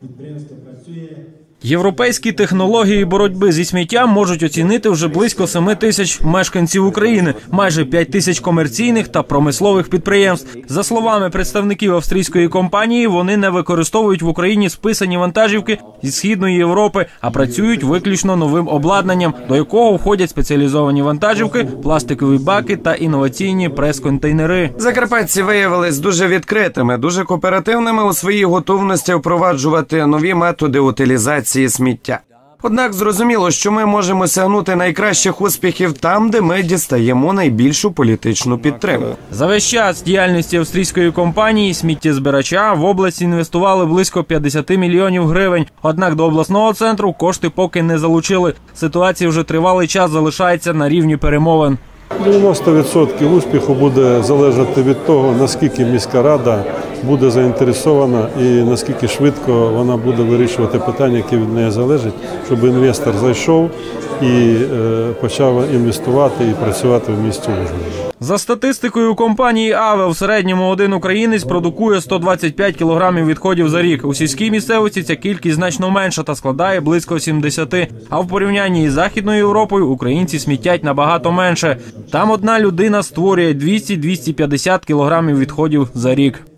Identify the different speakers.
Speaker 1: Підприємство працює.
Speaker 2: Європейські технології боротьби зі сміттям можуть оцінити вже близько 7 тисяч мешканців України, майже 5 тисяч комерційних та промислових підприємств. За словами представників австрійської компанії, вони не використовують в Україні списані вантажівки зі східної Європи, а працюють виключно новим обладнанням, до якого входять спеціалізовані вантажівки, пластикові баки та інноваційні прес-контейнери.
Speaker 3: Закарпатці виявились дуже відкритими, дуже кооперативними у своїй готовності впроваджувати нові методи утилізації сміття. Однак зрозуміло, що ми можемо сягнути найкращих успіхів там, де ми дістаємо найбільшу політичну підтримку.
Speaker 2: За весь час діяльності австрійської компанії сміттєзбирача в області інвестували близько 50 мільйонів гривень. Однак до обласного центру кошти поки не залучили. Ситуація вже тривалий час залишається на рівні перемовин.
Speaker 4: 90% успіху буде залежати від того, наскільки міська рада буде заінтересована і наскільки швидко вона буде вирішувати питання, які від неї залежать, щоб інвестор зайшов і е, почав інвестувати і працювати в місті Ужгороді.
Speaker 2: За статистикою компанії Аве в середньому один українець продукує 125 кілограмів відходів за рік. У сільській місцевості ця кількість значно менша та складає близько 70. А в порівнянні із західною Європою українці смітять набагато менше. Там одна людина створює 200-250 кілограмів відходів за рік.